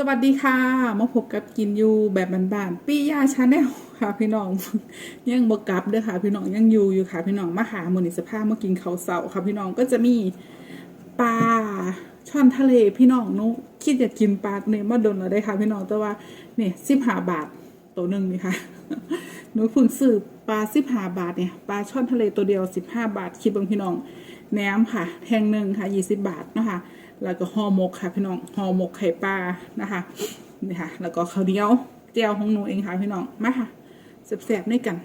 สวัสดีค่ะ มาพบกับกินยูแบบบานๆปี้ยาชาแนลค่ะพี่น้อง ยังบกลับเด้อค่ะ พี่น้องยังอยู่อยู่ค่ะ พี่น้องมาหาหมือนิสภาพมากินเขาวเสาค่ะ พี่น้องก็จะมีปลาช่อนทะเลพี่น้องนุคิดอยากกินปลาเนี่ยมาโดนเราได้ค่ะ พี่น้องแต่ว่าเนี่ยสิบห้าบาทตัวหนึ่งนี่ค่ะหนูเพิ่งซื้อปลาสิบห้าบาทเนี่ยปลาช่อนทะเลตัวเดียวสิบห้าบาทคิดบางพี่น้องแหนมค่ะแทงหนึ่งค่ะยี่สิบบาทนะคะ แล้วก็ห่อหมกค่ะพี่น้องห่อหมกไข่ปลานะคะนี่ค่ะ แล้วก็ข้าวเหนียวเจียวของหนูเองค่ะพี่น้องมาค่ะแสบๆด้วยกัน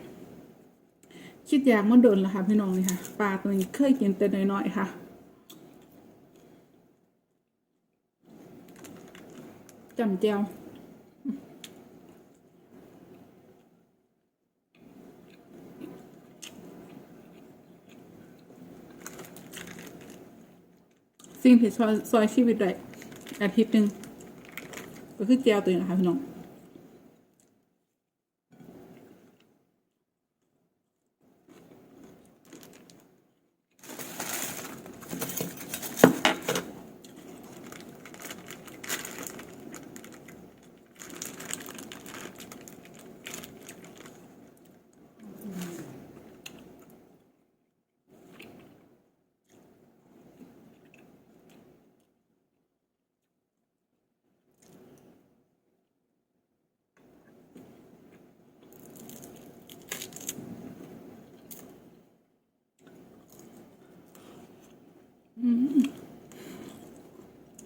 คิดอยากมาโดนแล้วค่ะพี่น้องนี่ค่ะปลาตัวนี้เคยกินแต่น้อยๆค่ะจำเจียว สิ่งที่ซอยซอยชีวิตได้อาทิตย์หนึ่งก็คือแจวตัวนี้นะคะพี่น้อง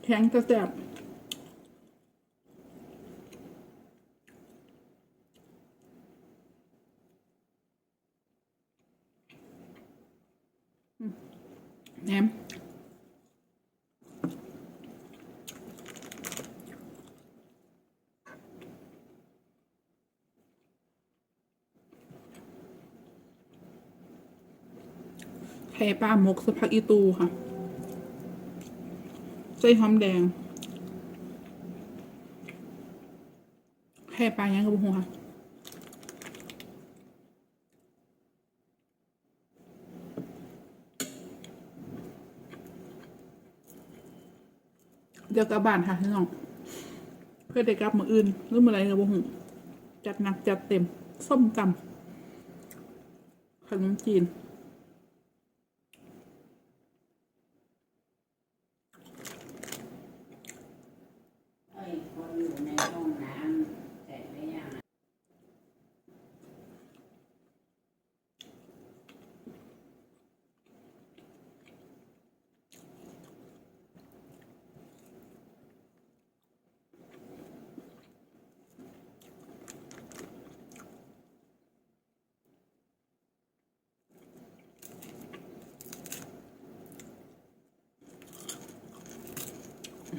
แข็งจะแซ่บแหนมไข่ปลาหมกสะพักอีตูค่ะ ส่หอมแดงไข่ปลายังกับหัวเดี๋ยวกลับบ้านค่ะพี่น้อง เพื่อได้กลับมืออื่นหรือมืออะไรกับหัวจัดหนักจัดเต็ม ส้มตำขนมจีน เอ้ยพออยู่ในห้องน้ำเสร็จหรือยัง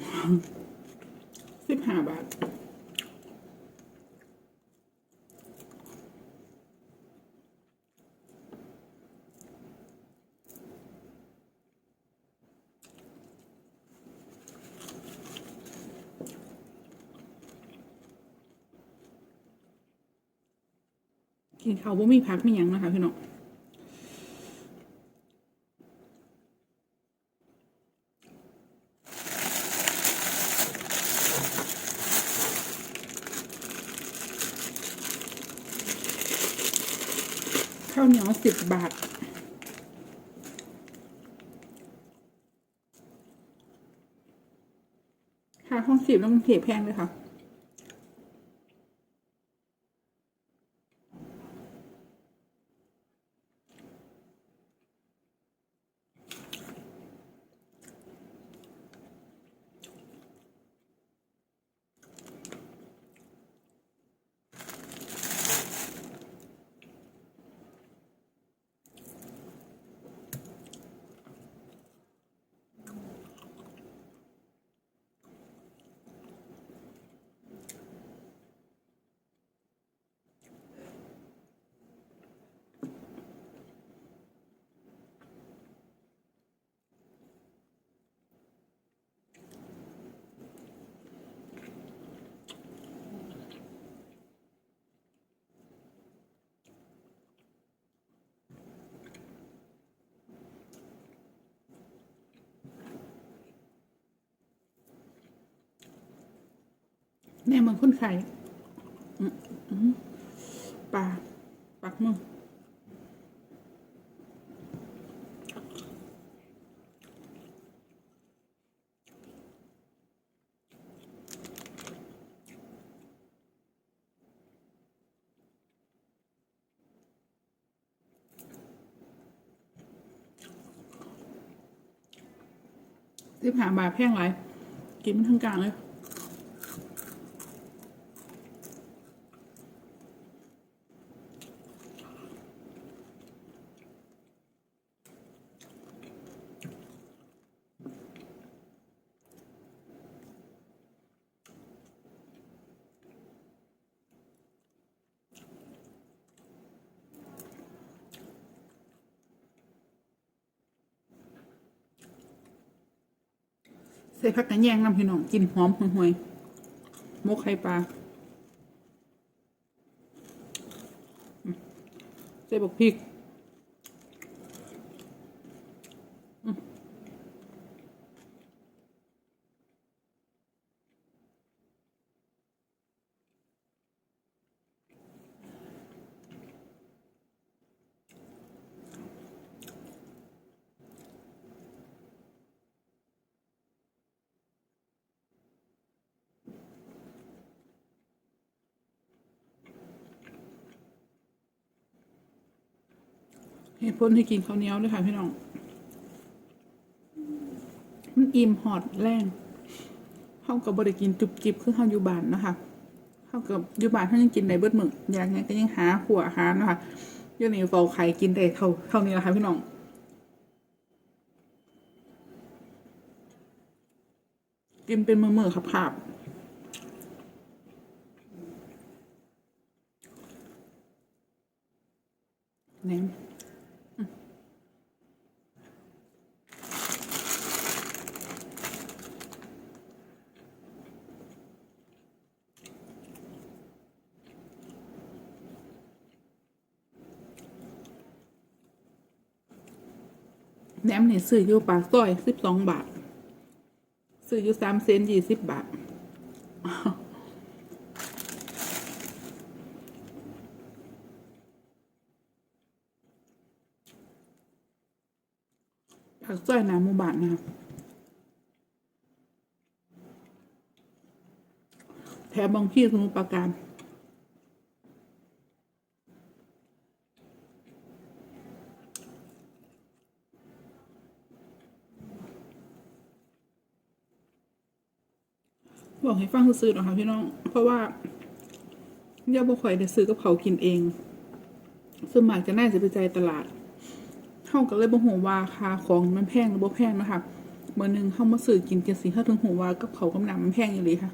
อะ สิบห้าบาท กินข้าวบ่มีพักมีหยังนะคะพี่น้อง ข้าวเหนียวสิบบาท ค่าห้องสิบต้องเสียแพงเลยค่ะ อ แน่เหมือนคนไข่อืมอืมปลาปักมือที่ผ่าบาทแพงไรกินมันทั้งกลางเลย ใส่ผักกระแยงน้ำพี่น้องกินหอมห่วยๆมกไข่ปลาใส่บักพริก เหตุผลที่กินข้าวเหนียวด้วยค่ะพี่น้อง มันอิ่มหอดแรงเข้ากับบริกินจุบจิบคือเข้าอยู่บ้านนะคะเข้ากับอยู่บ้านถ้ายังกินได้เบิดมึกอย่างไงก็ยังหาหัวหานะคะเดี๋ยวนี้เฝ้าไข่กินได้เท่าเท่านี้แหละค่ะพี่น้องกินเป็นมือมือขับขับแหนม แหนมนี่ซื้ออยู่ปากซอยสิบสองบาท ซื้ออยู่สามเซนยี่สิบบาท ปากซอยหนาหมู่บ้านนะครับแถวบางที่สมุทรปราการ บอกให้ฟังซื้อๆหรอกค่ะพี่น้อง เพราะว่าย่าบ่ข่อยได้ซื้อกับเขากินเองส่วนมากจะน่าจะไปใจตลาดเฮาก็เลยบ่ฮู้ว่าค่าของมันแพงหรือบ่แพงนะคะเมื่อหนึงเฮามาซื้อกินจันสิเข้าถึงหัว่ากับเขากำหน้ำมันแพงอยู่เลีค่ะ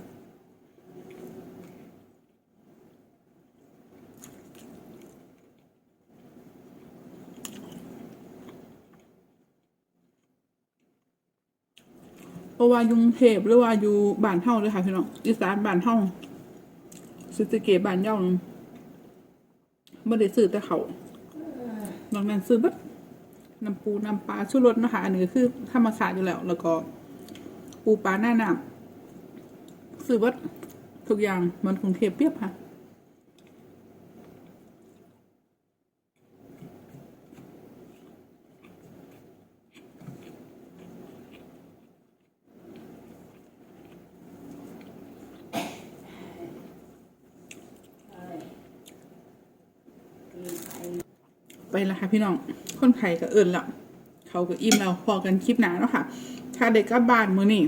ราะว่ายุงเทพหรือว่าอยู่บ้านเฮาเลยค่ะพี่น้องอีสานบ้านเฮาศรีสเกษบ้านเจ้าไม่ได้ซื้อแต่เขานอกนั้นซื้อบัดน้ำปูน้ำปลาชูรสนะคะอันนี้คือธรรมชาติอยู่แล้ว แล้วก็ ปูปลาหน้าน้ำซื้อบัดทุกอย่างมือนกรุงเทพเปียบค่ะ เอ้ยกินไป ไปแล้วค่ะพี่น้อง คนไข่ก็เอิ่นแล้วเขาก็อิ่มแล้วพอกันคลิปหนาแล้วค่ะ ถ้าเด็กกลับบ้านมือนี้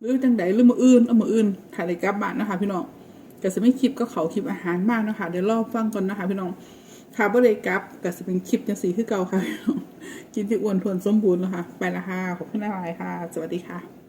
หรือจังใดหรือมืออื่นเอามืออื่นถ้าเด็กกลับบ้านนะคะพี่น้องก็จะไม่คลิปก็เขาคลิปอาหารมากนะคะเดี๋ยวรอบฟังก่อนนะคะ พี่น้องถ้าบ่ได้กลับก็จะเป็นคลิปจังสีคือเก่าค่ะพี่น้องกินที่อ้วนทวนสมบูรณ์แล้วค่ะ ไปละค่ะขอบคุณหลายค่ะ สวัสดีค่ะ